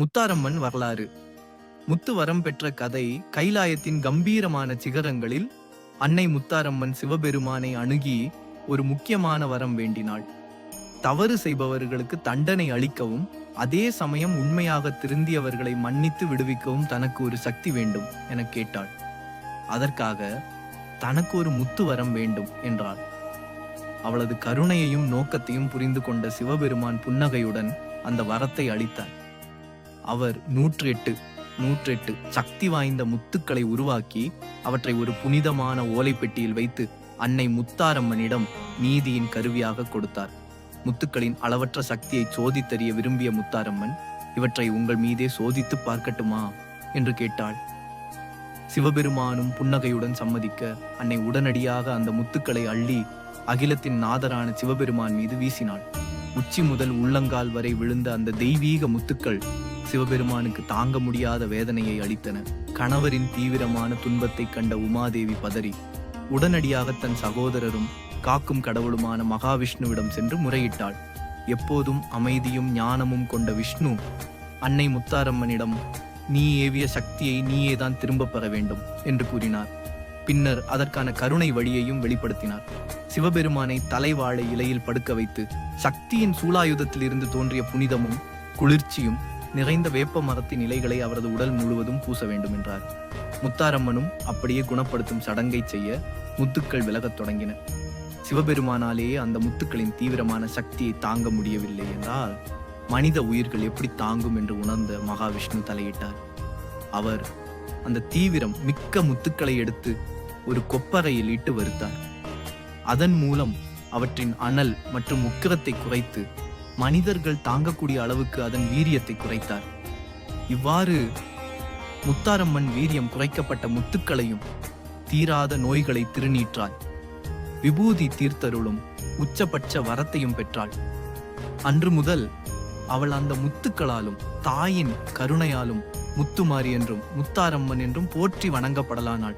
முத்தாரம்மன் வரலாறு. முத்து வரம் பெற்ற கதை கைலாயத்தின் கம்பீரமான சிகரங்களில் அன்னை முத்தாரம்மன் சிவபெருமானை அணுகி ஒரு முக்கியமான வரம் வேண்டினாள். தவறு செய்பவர்களுக்கு தண்டனை அளிக்கவும் அதே சமயம் உண்மையாக திருந்தியவர்களை மன்னித்து விடுவிக்கவும் தனக்கு ஒரு சக்தி வேண்டும் என கேட்டாள். அதற்காக தனக்கு ஒரு முத்து வரம் வேண்டும் என்றாள். அவளது கருணையையும் நோக்கத்தையும் புரிந்து கொண்ட சிவபெருமான் புன்னகையுடன் அந்த வரத்தை அளித்தார். அவர் நூற்று எட்டு நூற்றெட்டு சக்தி வாய்ந்த முத்துக்களை உருவாக்கி அவற்றை ஒரு புனிதமான ஓலைப்பெட்டியில் வைத்து அன்னை முத்தாரம்மனிடம் நீதியின் கருவியாக கொடுத்தார். முத்துக்களின் அளவற்ற சக்தியை சோதித்தறிய விரும்பிய முத்தாரம்மன் இவற்றை உங்கள் மீதே சோதித்து பார்க்கட்டுமா? என்று கேட்டாள். சிவபெருமானும் புன்னகையுடன் சம்மதிக்க அன்னை உடனடியாக அந்த முத்துக்களை அள்ளி அகிலத்தின் நாதரான சிவபெருமான் மீது வீசினாள். உச்சி முதல் உள்ளங்கால் வரை விழுந்த அந்த தெய்வீக முத்துக்கள் சிவபெருமானுக்கு தாங்க முடியாத வேதனையை அளித்தன. கணவரின் தீவிரமான துன்பத்தை கண்ட உமாதேவி பதறி உடனடியாக தன் சகோதரரும் காக்கும் கடவுளுமான மகாவிஷ்ணுவிடம் சென்று முறையிட்டாள். எப்போதும் அமைதியும் ஞானமும் கொண்ட விஷ்ணு அன்னை முத்தாரம்மனிடம் நீ ஏவிய சக்தியை நீயே தான் திரும்பப் பெற வேண்டும் என்று கூறினார். பின்னர் அதற்கான கருணை வழியையும் வெளிப்படுத்தினார். சிவபெருமானை தலைவாழை இலையில் படுக்க வைத்து சக்தியின் சூலாயுதத்திலிருந்து தோன்றிய புனிதமும் குளிர்ச்சியும் நிறைந்த வேப்ப மரத்தின் இலைகளை அவரது உடல் முழுவதும் பூச வேண்டும் என்றார். முத்தாரம்மனும் அப்படியே குணப்படுத்தும் சடங்கை செய்ய முத்துக்கள் விலகத் தொடங்கின. சிவபெருமானாலேயே அந்த முத்துக்களின் தீவிரமான சக்தியை தாங்க முடியவில்லை என்றால் மனித உயிர்கள் எப்படி தாங்கும் என்று உணர்ந்த மகாவிஷ்ணு தலையிட்டார். அவர் அந்த தீவிரம் மிக்க முத்துக்களை எடுத்து ஒரு கொப்பரையில் இட்டு வருத்தார் அதன் மூலம் அவற்றின் அனல் மற்றும் உக்கிரத்தை குறைத்து மனிதர்கள் தாங்கக்கூடிய அளவுக்கு அதன் வீரியத்தை குறைத்தார். இவ்வாறு முத்தாரம்மன் வீரியம் குறைக்கப்பட்ட முத்துக்களையும் தீராத நோய்களை திருநீற்றாள். விபூதி தீர்த்தருளும் உச்சபட்ச வரத்தையும் பெற்றாள். அன்று முதல் அவள் அந்த முத்துக்களாலும் தாயின் கருணையாலும் முத்துமாரி என்றும் முத்தாரம்மன் என்றும் போற்றி வணங்கப்படலானாள்.